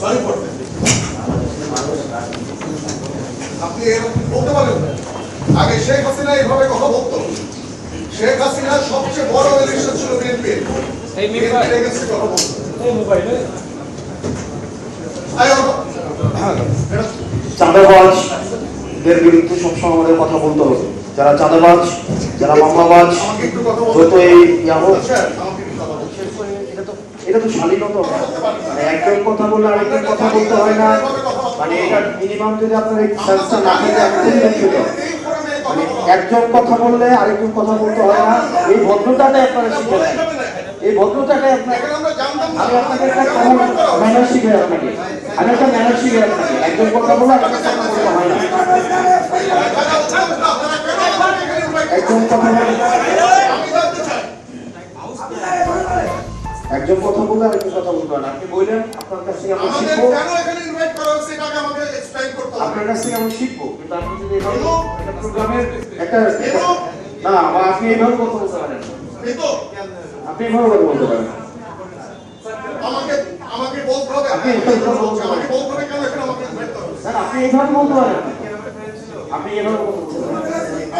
Sorry for আপনি এরকম বলতে পারেন আগে শেখ হাসিনা এইভাবে কথা বলতো। শেখ হাসিনা সবচেয়ে বড় ইলেকশন ছিল বিএনপি। এটা চাঁদাবাজদের বিরুদ্ধে সবসময় আমাদের কথা বলতে হবে। যারা চাঁদাবাজ যারা মামলাবাজ আমাকে একটু কথা বলতে যত এই ইয়া হোক স্যার আমাকে একটু কথা বলতে বিশেষ করে এটা তো এটা তো শালীনতা। মানে একজন কথা বললে আরেকজন কথা বলতে হয় না। মানে এটা মিনিমাম যদি আপনার এই সেন্সটা না থাকে দুঃখিত এই মানে একজন কথা বললে আরেকজন কথা বলতে হয় না। এই ভদ্রতাটাই আপনারা শিখে নেন এই ভদ্রতাটাই আপনার আমি আপনাকে একটা কমন ম্যানার শিখাই আপনাকে। আমি একটা ম্যানার শিখাই আপনাকে। একজন কথা বলে আরেকজন কথা বলতে হয় না। একজন কথা বলে একজন কথা বললে আরেকজন কথা বলতে হয় না। আপনি বললেন আপনার কাছ থেকে আমরা শিখব। কেন এখানে ইনভাইট করা এটাকে আমাকে এক্সপ্লেইন করতে হবে। আপনার কাছ থেকে আমরা শিখব। কিন্তু আপনি যদি এভাবে? একটা প্রোগ্রামের একটা না আবার আপনি এইভাবে কথা বলতে পারেন। আপনি এইভাবে কথা বলতে পারেন। আমাকে আমাকে বলতে হবে। আপনি আমাকে পারেন। বলতে হবে কেন এখানে আমাকে ইনভাইট করা না, আপনি এইভাবে বলতে পারেন। আপনি এইভাবে কথা বলতে পারেন।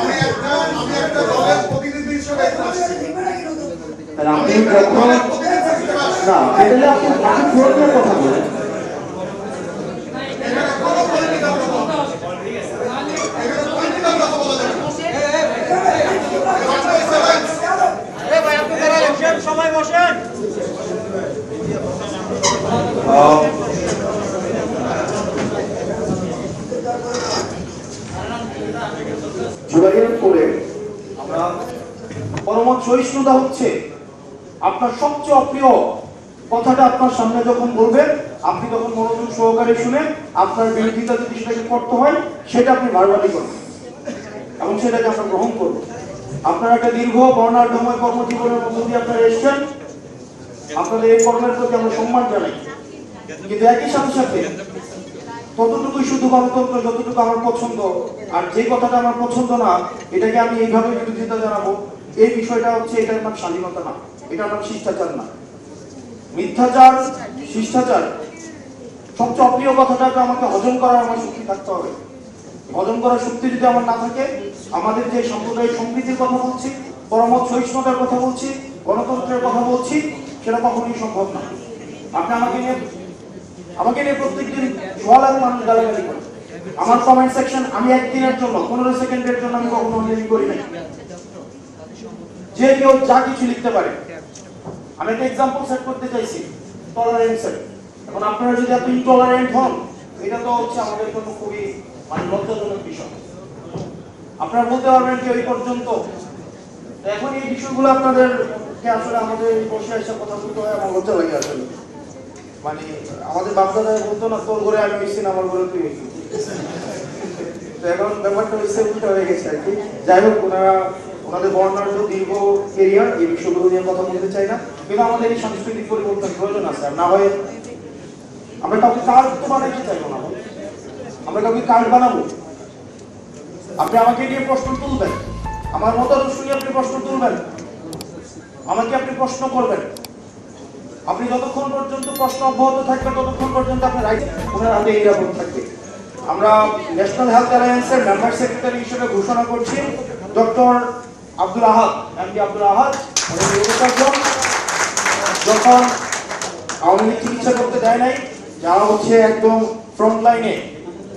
আমি একটা আমি একটা দলের প্রতিনিধি হিসেবে এখানে আসছি। তাহলে আপনি যখন দলের প্রতিনিধি হিসেবে আসছি না তাহলে আপনি আপনি ফোন দিয়ে কথা বলেন এখানে কোনো পলিটিক্যাল কথা বলা যাবে না। এখানে পলিটিক্যাল কথা বলা যাবে না। What is the right? আহ, জুলাইয়ের পরে আমরা পরম সহিষ্ণুতা হচ্ছে আপনার সবচেয়ে অপ্রিয় কথাটা আপনার সামনে যখন বলবেন, আপনি তখন মনোযোগ সহকারে শুনে আপনার বিরোধিতা যদি সেটাকে করতে হয়, সেটা আপনি ভারবাদি করবেন। এবং সেটাকে আমরা গ্রহণ করব। আপনার একটা দীর্ঘ বর্ণাঢ্যময় কর্মজীবনের মধ্য দিয়ে আপনারা এসছেন। আপনাদের এই কর্মের প্রতি আমরা সম্মান জানাই। কিন্তু একই সাথে সাথে ততটুকুই শুধু গণতন্ত্র যতটুকু আমার পছন্দ, আর যে কথাটা আমার পছন্দ না, এটাকে আমি এইভাবে বিরোধিতা জানাব, এই বিষয়টা হচ্ছে এটার নাম স্বাধীনতা না এটার নাম শিষ্টাচার না। মিথ্যাচার, শিষ্টাচার, সবচেয়ে অপ্রিয় কথাটাকে আমাকে হজম করার আমার শক্তি থাকতে হবে। হজম করার শক্তি যদি আমার না থাকে, আমাদের যে সাম্প্রদায়িক সম্প্রীতির কথা বলছি পরমত সহিষ্ণুতার কথা বলছি, গণতন্ত্রের কথা বলছি, সেটা কখনোই সম্ভব না। আপনি আমাকে নিয়ে আমাকে নিয়ে প্রত্যেকদিন সোয়া লাখ মানুষ গালাগালি করে। আমার কমেন্ট সেকশন আমি একদিনের জন্য, পনেরো সেকেন্ডের জন্য আমি কখনো করি নাই। যে কেউ যা কিছু লিখতে পারে আমি একটা এক্সাম্পল সেট করতে চাইছি টলারেন্সের এখন আপনারা যদি এত ইনটলারেন্ট হন, এটা তো হচ্ছে আমাদের জন্য খুবই মানে লজ্জাজনক বিষয়। আপনারা বলতে পারবেন যে ওই পর্যন্ত? এখন এই বিষয়গুলো আপনাদের কে আসলে আমাদের বসে এসে কথা বলতে হয়, আমার লজ্জা লাগে আসলে। মানে আমাদের বাপদাদা বলতো না, তোর ঘরে আমি হয়েছি আমার ঘরে তুই এখন ব্যাপারটা হচ্ছে হয়ে গেছে আর কি। যাই হোক, ওনারা ওনাদের বর্ণাঢ্য দীর্ঘ কেরিয়ার এই বিষয়গুলো নিয়ে কথা বলতে চাই না। কিন্তু আমাদের এই সাংস্কৃতিক পরিবর্তন প্রয়োজন আছে। আর না হয় আমরা কাউকে কার্ড তো বানাইতে চাইব না আমরা কাউকে কার্ড বানাবো। আপনি আমাকে নিয়ে প্রশ্ন তুলবেন। আমার মতামত শুনে আপনি প্রশ্ন তুলবেন। আমাকে আপনি প্রশ্ন করবেন। আপনি যতক্ষণ পর্যন্ত প্রশ্ন অব্যাহত থাকবে, ততক্ষণ পর্যন্ত আপনার রাইট ওনার হাতে এই রাখুন থাকবে। আমরা ন্যাশনাল হেলথ অ্যালায়েন্সের মেম্বার সেক্রেটারি হিসেবে ঘোষণা করছি। ডক্টর আব্দুল আহাদ, এমডি আব্দুল আহাদ উনি যখন আওয়ামী লীগ চিকিৎসা করতে দেয় নাই, যারা হচ্ছে একদম ফ্রন্ট লাইনে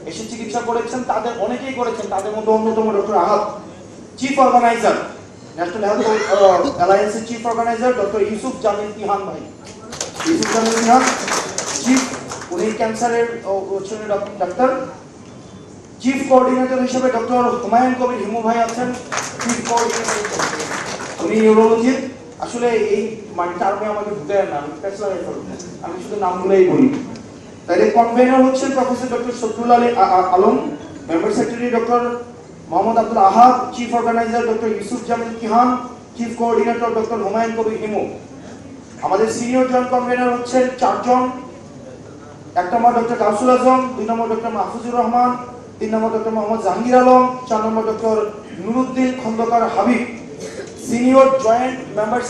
এসে চিকিৎসা করেছেন, তাদের অনেকেই করেছেন, তাদের মধ্যে অন্যতম doctor Ahad chief organiser national health অ্যালায়েন্সের chief organiser doctor Yusuf Jamil Tihan ভাই। ইউসুফ জামিল তিহান চিফ উনি ক্যান্সারের ডাক্তার। চিফ কোঅর্ডিনেটর হিসেবে ডক্টর হুমায়ুন কবির হিমু ভাই আছেন। কোঅর্ডিনেটর নিউরোলজির আসলে এই মানে টার্মে আমাকে ঢুকে না, আমি পেশায় আমি শুধু নামগুলোই বলি তাহলে কনভেনর হচ্ছেন professor doctor Safrul Ali Alam member secretary doctor Mohammad Abdul Ahad chief organiser doctor Yusuf Jamil Kihan chief coordinator doctor Humayun Kabir Himu. আমাদের সিনিয়র জয়েন্ট কনভেনর হচ্ছেন চারজন। এক নম্বর ডক্টর কাউসুল আজম, দুই নম্বর ডক্টর মাহফুজুর রহমান তিন নম্বর ডক্টর মোহাম্মদ জাহাঙ্গীর আলম, চার number doctor Nuruddin Khandaker Habib, senior joint member